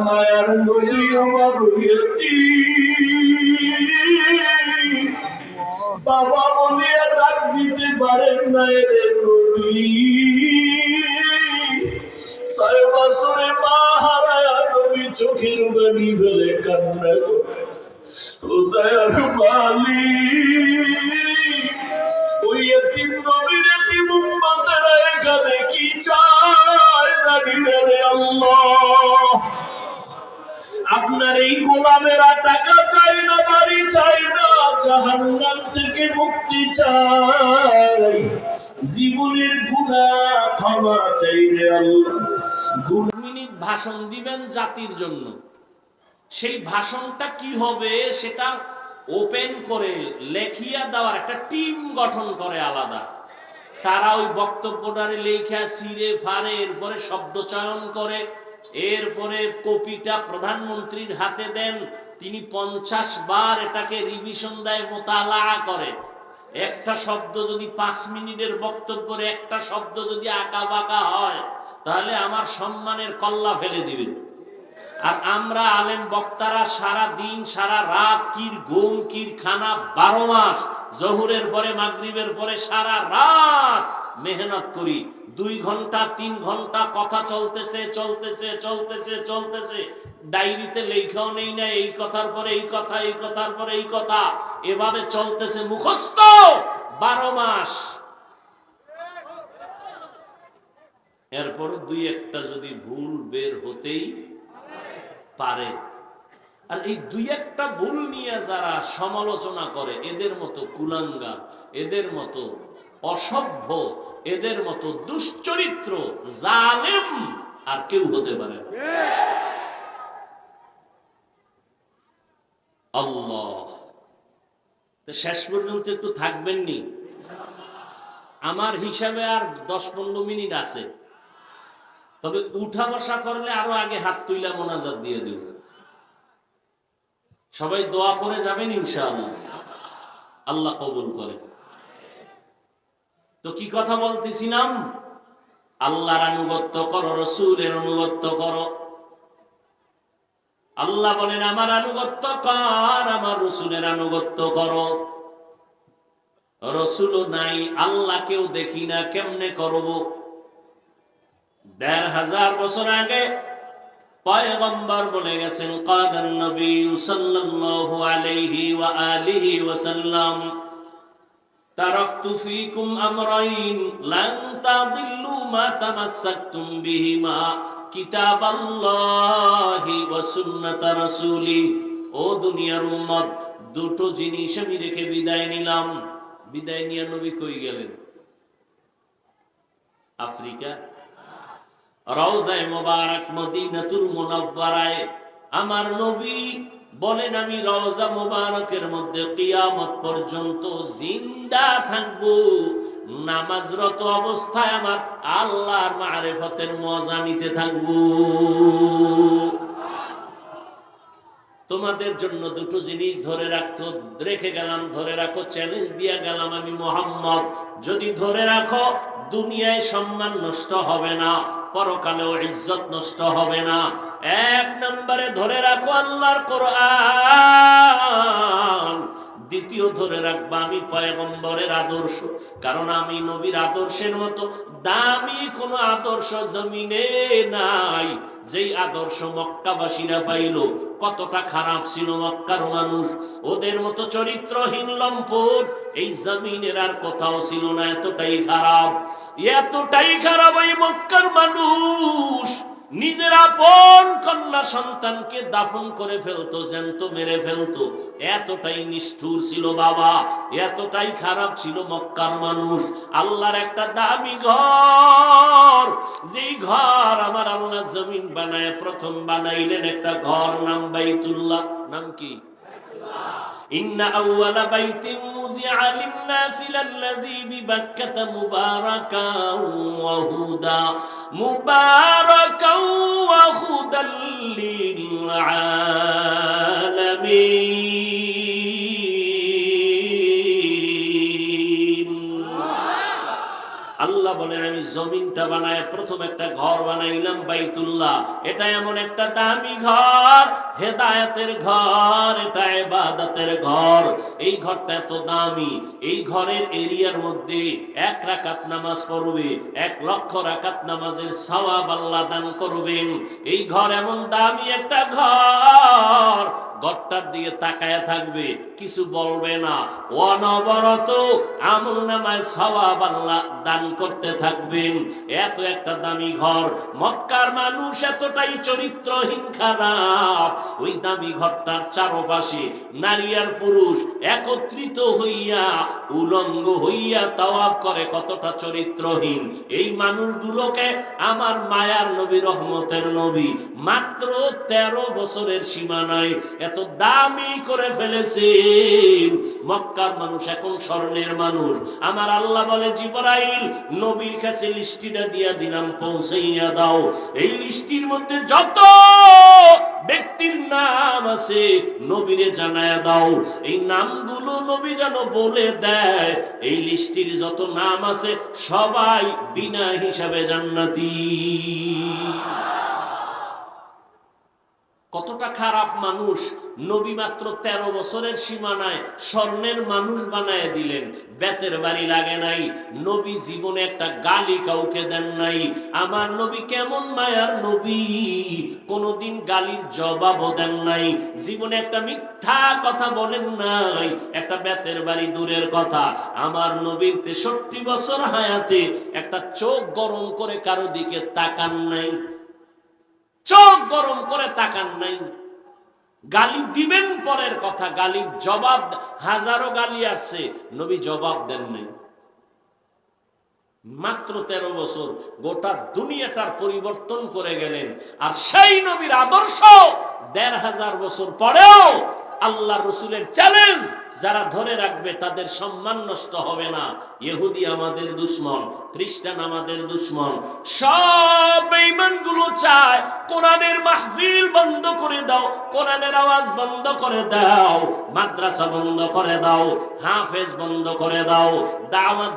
আমার বাবা বলিয়া ডাক দিতে পারেন না এদের নদী ছয় বছরে মা হারায়া নবী চোখের বাড়ি ফেলে কান্না উদয়ার বালি ওই এতিম নবীর এতিম উম্মতেরা এখানে কি চায় জানি রে আল্লাহ আপনার এই গোলামেরা টাকা চাই না, বাড়ি চাই না, জাহান্নাম থেকে মুক্তি চাই। জীবনের গুণা ক্ষমা চাই মিনিট ভাষণ দিবেন জাতির জন্য। সেই ভাষণটা কি হবে সেটা ওপেন করে লেখিয়া দেওয়ার একটা টিম গঠন করে আলাদা। তারা ওই বক্তব্যটারে লেখা সিরে ফারে, এরপরে শব্দ চয়ন করে এরপরে কপিটা প্রধানমন্ত্রীর হাতে দেন, তিনি পঞ্চাশ বার এটাকে রিভিশন দেয় মোতালা করে। একটা শব্দ যদি পাঁচ মিনিটের বক্তব্যের একটা শব্দ যদি আঁকা বাঁকা হয়, তাহলে আমার সম্মানের কল্লা ফেলে দিবেন আর আমরা আলেম বক্তারা সারা দিন, সারা রাত কির গোম কির খানা, বারো মাস জহুরের পরে, মাগরিবের পরে সারা রাত মেহনত করি। দুই ঘণ্টা, তিন ঘণ্টা কথা চলতেছে চলতেছে চলতেছে চলতেছে। ডায়েরিতে লেখাও নেই না, এই কথার পরে এই কথা, এই কথার পরে এই কথা। এভাবে চলতেছে মুখস্থ বারো মাস। এরপর দুই একটা যদি ভুল বের হতেই পারে আর এই দুই একটা ভুল নিয়ে যারা সমালোচনা করে, এদের মতো কুলাঙ্গা এদের মতো অসভ্য, এদের মতো দুশ্চরিত্র, জালেম আর কেউ হতে পারে শেষ পর্যন্ত একটু থাকবেননি? আমার হিসাবে আর দশ পনেরো মিনিট আছে। তবে উঠা বসা করলে আরও আগে হাত তুইলা মোনাজাত দিয়ে দিব সবাই দোয়া করে যাবেন ইনশাআল্লাহ। আল্লাহ কবুল করে। তো কি কথা বলতেছিলাম? আল্লাহর আনুগত্য করো, রসুলের আনুগত্য করো। আল্লাহ বলেন, আমার আনুগত্য কর, আমার রসুলের আনুগত্য করো। রসুলও নাই, আল্লাহকেও দেখি না, কেমনে করব? দেড় হাজার বছর আগে পয়গম্বর বলে গেছেন কাদান নবী সাল্লাল্লাহু আলাইহি ওয়া আলিহি ওয়া সাল্লাম ফীকুম আমরাইন, লান তাদিল্লু মা তামাসসাকতুম বিহিমা ওয়া সুন্নাত রাসূলি, ও দুনিয়ার উম্মত, দুটো জিনিস আমি রেখে বিদায় নিলাম। বিদায় নিয়ে নবী কই গেলেন? আফ্রিকা রওজায় মোবারক মদিনাতুল মুনাওয়ারায়। আমার নবী বলেন, আমি রওজা মোবারকের মধ্যে কিয়ামত পর্যন্ত জিন্দা থাকব। নামাজরত অবস্থায় আমার আল্লাহর মারেফতের মজা নিতে থাকব। তোমাদের জন্য দুটো জিনিস ধরে রাখতো রেখে গেলাম, ধরে রাখো চ্যালেঞ্জ দিয়া গেলাম আমি মোহাম্মদ। যদি ধরে রাখো, দুনিয়ায় সম্মান নষ্ট হবে না, পরকালেও ইজ্জত নষ্ট হবে না। এক নম্বরে ধরে রাখো আল্লাহর কোরআন। দ্বিতীয় ধরে রাখব, আমি পয়গম্বরের আদর্শ। কারণ আমি নবীর আদর্শের মতো। দামি কোনো আদর্শ জমিনে নাই। যেই আদর্শ মক্কাবাসীরা পাইল, কতটা খারাপ ছিল মক্কার মানুষ। ওদের মতো চরিত্রহীন লম্পট, এই জমিনের আর কোথাও ছিল না, এতটাই খারাপ। এতটাই খারাপ এই মক্কার মানুষ। নিজের আপন কন্যা সন্তানকে দাফন করে ফেলতো, জ্যান্ত মেরে ফেলতো। এতটাই নিষ্ঠুর ছিল বাবা, এতটাই খারাপ ছিল মক্কার মানুষ। আল্লাহর একটা দামি ঘর, যেই ঘর আমার আল্লাহ জমিন বানায়, প্রথম বানাইলেন একটা ঘর, নাম বাইতুল্লাহ। নাম কি? ইন্না আউয়ালা বাইতি উযিআ লিন-নাসি লাল্লাযী বিবাক্কাতা মুবারাকাও ওয়া হুদা। মুবারাকাও ওয়া হুদাল লিল-আলামিন। আল্লাহ বলে, আমি জমিনটা বানায়, প্রথম একটা ঘর বানাইলাম বাইতুল্লাহ। এটা এমন একটা দামি ঘর হেদায়েতের ঘর, এটা ইবাদতের ঘর। এই ঘরটা এত দামি, এই ঘরের এরিয়ার মধ্যে এক রাকাত নামাজ পড়বে, এক লক্ষ রাকাত নামাজের সওয়াব আল্লাহ দান করবেন। এই ঘর এমন দামি একটা ঘর ঘরটার দিকে তাকায়া থাকবে, কিছু বলবে না। অনবরত আমল নামায় সওয়াব আল্লাহ দান করতে থাকবেন। এত একটা দামি ঘর, মক্কার মানুষ এতটাই চরিত্রহীন খারাপ। ওই দামি ঘরটার চারপাশে নারী আর পুরুষ একত্রিত হইয়া, উলঙ্গ হইয়া তাওয়াব করে কতটা চরিত্রহীন। এই মানুষগুলোকে আমার মায়ার নবী, রহমতের নবী, মাত্র তেরো বছরের সীমানায় এত দামি করে ফেলেছে। মক্কার মানুষ এখন স্বর্ণের মানুষ। আমার আল্লাহ বলে, জিবরাইল, নবীর কাছে লিস্টিটা দিয়া দিলাম, পৌঁছাইয়া দাও। এই লিস্টির মধ্যে যত ব্যক্তির নাম আছে, নবীরে জানায়া দাও। এই নামগুলো নবী যেন বলে দেয়, এই লিস্টির যত নাম আছে, সবাই বিনা হিসাবে জান্নাতি। কতটা খারাপ মানুষ নবী মাত্র তেরো বছরের সীমানায় স্বর্ণের মানুষ বানায় দিলেন। বেতের বাড়ি লাগে নাই, নবী জীবনে একটা গালি কাউকে দেন নাই। আমার নবী কেমন মায়ার নবী? কোনদিন গালির জবাবও দেন নাই। জীবনে একটা মিথ্যা কথা বলেন নাই, একটা বেতের বাড়ি দূরের কথা। আমার নবীর তেষট্টি বছর হায়াতে একটা চোখ গরম করে কারও দিকে তাকান নাই। চোখ গরম করে তাকান নাই। গালি দিবেন পরের কথা, গালির জবাব, হাজারো গালি আসছে নবী জবাব দেন নাই। মাত্র তেরো বছর গোটা দুনিয়াটার পরিবর্তন করে গেলেন। আর সেই নবীর আদর্শ দেড় হাজার বছর পরেও আল্লাহ রসুলের চ্যালেঞ্জ যারা ধরে রাখবে তাদের সম্মান নষ্ট হবে না। ইহুদি আমাদের দুশ্মন, খ্রিস্টান আমাদের দুশ্মন। সব বেঈমানগুলো চায়, কোরআনের মাহফিল বন্ধ করে দাও, কোরআনের আওয়াজ বন্ধ করে দাও, মাদ্রাসা বন্ধ করে দাও, হাফেজ বন্ধ করে দাও, দাওয়াত